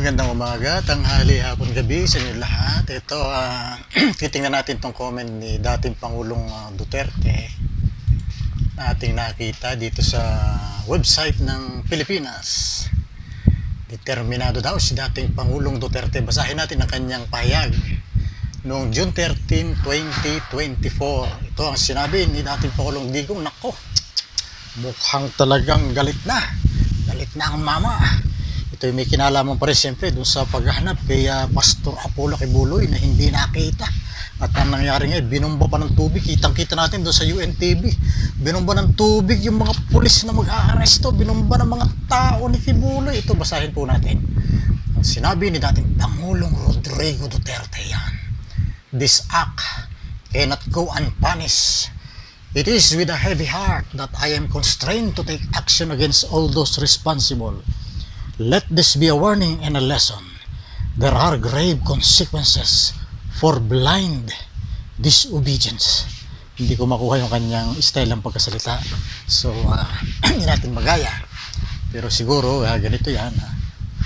Magandang umaga, tanghali, hapon, gabi sa inyo lahat. Ito, ah, titingnan natin tong comment ni dating Pangulong ah, Duterte na ating nakita dito sa website ng Pilipinas. Determinado daw si dating Pangulong Duterte. Basahin natin ang kanyang pahayag noong June 13, 2024. Ito ang sinabi ni dating Pangulong Digong, Nako, mukhang talagang galit na. Galit na ang mama ito yung may kinalaman pa rin siyempre dun sa paghahanap kay ah, Pastor Apollo Kibuloy na hindi nakita. At ang nangyari nga, binomba pa ng tubig. Kitang-kita natin doon sa UNTV. Binomba ng tubig yung mga pulis na mag-aaresto. Binomba ng mga tao ni Kibuloy. Ito, basahin po natin. Ang sinabi ni dating Pangulong Rodrigo Duterte yan. This act cannot go unpunished. It is with a heavy heart that I am constrained to take action against all those responsible. Let this be a warning and a lesson. There are grave consequences for blind disobedience. Hindi ko makuha yung kanyang style ng pagkasalita. So, ah, hindi natin magaya. Pero siguro, ah, ganito yan.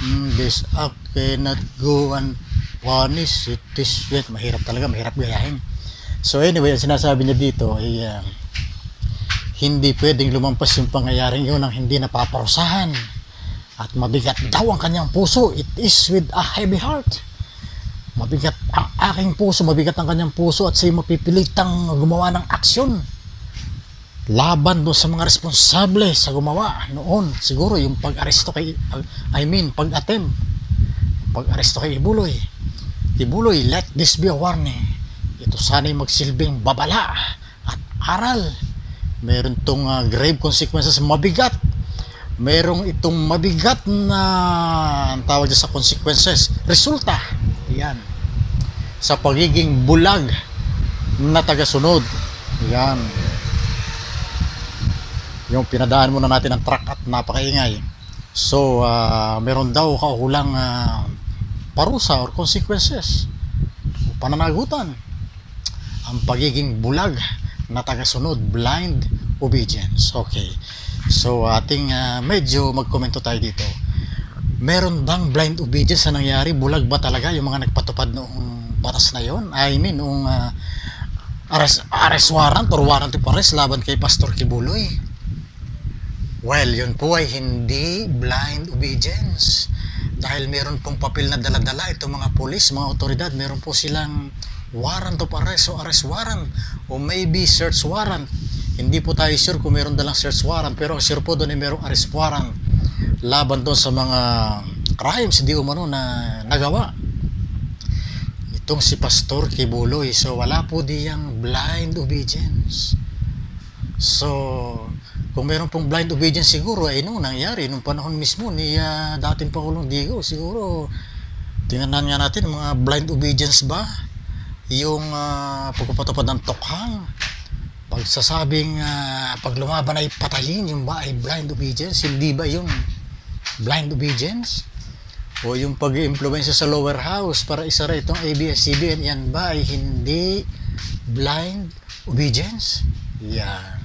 Mm, this act cannot go unpunished. It is wet. Mahirap talaga, mahirap gayahin. So anyway, ang sinasabi niya dito ay ah, hindi pwedeng lumampas yung pangyayaring yun ng hindi napaparusahan at mabigat daw ang kanyang puso. It is with a heavy heart. Mabigat ang aking puso, mabigat ang kanyang puso at siya'y mapipilitang gumawa ng aksyon. Laban doon sa mga responsable sa gumawa noon. Siguro yung pag-aresto kay, I mean, pag-attempt. Pag-aresto kay Ibuloy. Ibuloy, let this be a warning. Ito sana'y magsilbing babala at aral. Meron tong ah, grave consequences, mabigat merong itong mabigat na ang tawag sa consequences. Resulta. Yan. Sa pagiging bulag na tagasunod. Yan. Yung pinadaan muna natin ng truck at napakaingay. So, ah, meron daw kaukulang ah, parusa or consequences. Pananagutan. Ang pagiging bulag na tagasunod. Blind obedience. Okay. So ating ah, medyo magkomento tayo dito. Meron bang blind obedience na nangyari? Bulag ba talaga yung mga nagpatupad noong batas na yon? I mean, noong ah, arrest, arrest warrant or warrant of arrest laban kay Pastor Kibuloy. Well, yun po ay hindi blind obedience. Dahil meron pong papel na daladala itong mga polis, mga otoridad, meron po silang warrant of arrest o arrest warrant o maybe search warrant hindi po tayo sure kung meron dalang search warrant pero sure po doon ay merong arrest warrant laban doon sa mga crimes di umano na nagawa. Itong si Pastor Kibuloy. So wala po diyang blind obedience. So kung meron pong blind obedience siguro ay nung nangyari nung panahon mismo ni ah, dating Pangulong Digo siguro tingnan nga natin mga blind obedience ba? Yung uh, pagpapatupad ng tokhang pagsasabing ah, pag lumaban ay patayin yung ba ay blind obedience hindi ba yung blind obedience? O yung pag influence sa lower house para isara itong ABS-CBN yan ba ay hindi blind obedience? Yan.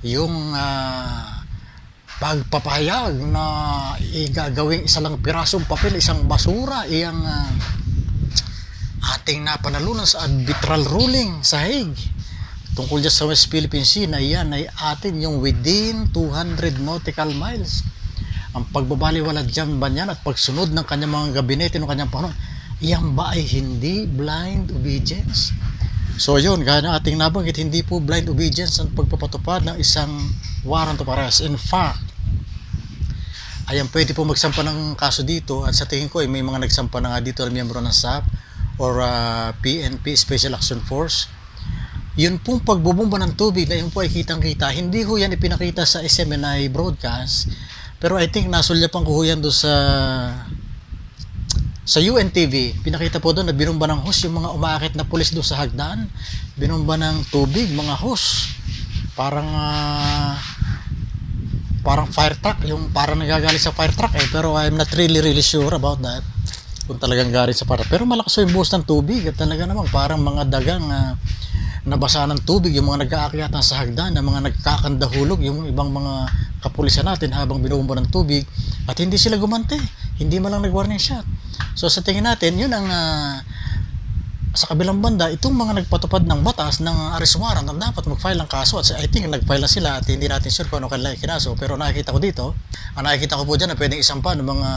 Yung ah, pagpapahayag na igagawing isa lang pirasong papel isang basura iyang ah, ating napanalunan sa arbitral ruling sa Hague tungkol dyan sa West Philippine Sea na iyan ay atin yung within 200 nautical miles. Ang pagbabaliwala dyan ba niyan at pagsunod ng kanyang mga gabinete ng kanyang panahon, iyan ba ay hindi blind obedience? So yun, gaya ng ating nabanggit, hindi po blind obedience ang pagpapatupad ng isang warrant of arrest. In fact, ayan pwede po magsampa ng kaso dito at sa tingin ko ay may mga nagsampa na nga dito na miyembro ng SAP or ah, PNP Special Action Force yun pong pagbubumba ng tubig na yun po ay kitang-kita. Hindi ho yan ipinakita sa SMNI broadcast. Pero I think nasulyapan ko ho yan doon sa sa UNTV. Pinakita po doon na binumba ng hose yung mga umaakit na pulis doon sa hagdan. Binumba ng tubig, mga hose. Parang ah, parang fire truck. Yung parang nagagaling sa fire truck eh. Pero I'm not really really sure about that kung talagang galing sa fire. Pero malakas yung buhos ng tubig at talaga namang parang mga dagang ah, nabasa ng tubig, yung mga nag-aakyatan sa hagdan, ng mga nagkakandahulog, yung ibang mga kapulisan natin habang binubumba ng tubig, at hindi sila gumante. hindi man lang nag-warning shot. So sa tingin natin, yun ang ah, sa kabilang banda, itong mga nagpatupad ng batas ng arrest warrant na dapat mag-file ng kaso at I think nag-file na sila at hindi natin sure kung ano kanila ikinaso pero nakikita ko dito, ang nakikita ko po dyan na pwedeng isampa ng mga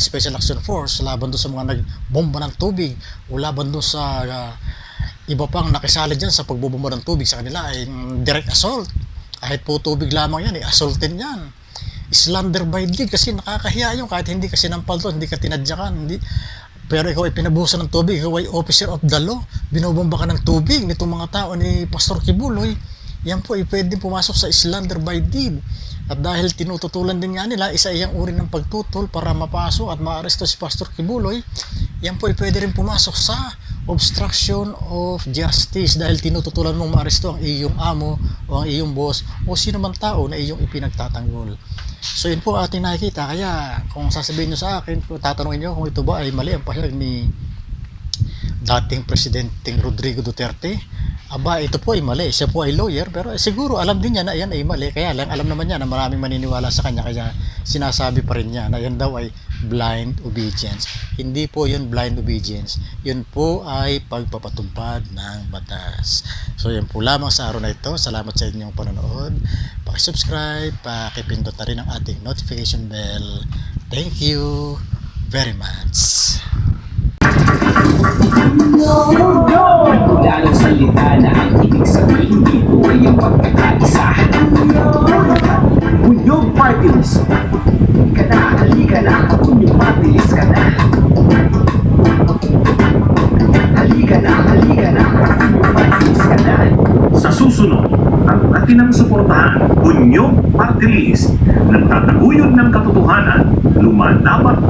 Special Action Force laban doon sa mga nagbomba ng tubig o laban doon sa ah, iba pang nakisali dyan sa pagbubomba ng tubig sa kanila ay mm, direct assault. Kahit po tubig lamang yan, eh, assault din yan. Slander by deed kasi nakakahiya yun kahit hindi kasi nampal to, hindi ka tinadyakan, hindi pero ikaw ay pinabuhusan ng tubig, ikaw ay officer of the law, binobomba ka ng tubig nitong mga tao ni Pastor Kibuloy, yan po ay pwedeng pumasok sa slander by deed. At dahil tinututulan din nga nila, isa iyang uri ng pagtutol para mapasok at maaresto si Pastor Kibuloy, yan po ay pwede rin pumasok sa obstruction of justice dahil tinututulan mong maaresto ang iyong amo o ang iyong boss o sino man tao na iyong ipinagtatanggol. So yun po ating nakikita. Kaya kung sasabihin nyo sa akin, kung tatanungin nyo kung ito ba ay mali ang pahayag ni dating Presidenteng Rodrigo Duterte, aba ito po ay mali. Siya po ay lawyer pero siguro alam din niya na yan ay mali. Kaya lang alam naman niya na maraming maniniwala sa kanya kaya sinasabi pa rin niya na yan daw ay blind obedience. Hindi po yun blind obedience. Yun po ay pagpapatupad ng batas. So yan po lamang sa araw na ito. Salamat sa inyong panonood. Pakisubscribe, pakipindot na rin ang ating notification bell. Thank you very much. Dalang salita na ang ibig sabihin dito ay ang pagkakaisa Bunyog Party. List Ka na, halika na, Bunyog Party List ka na. Halika na, halika na, Bunyog Party List Sa susunod, ang atinang suportahan, Bunyog Party List, nagtataguyod ng katotohanan, lumalaban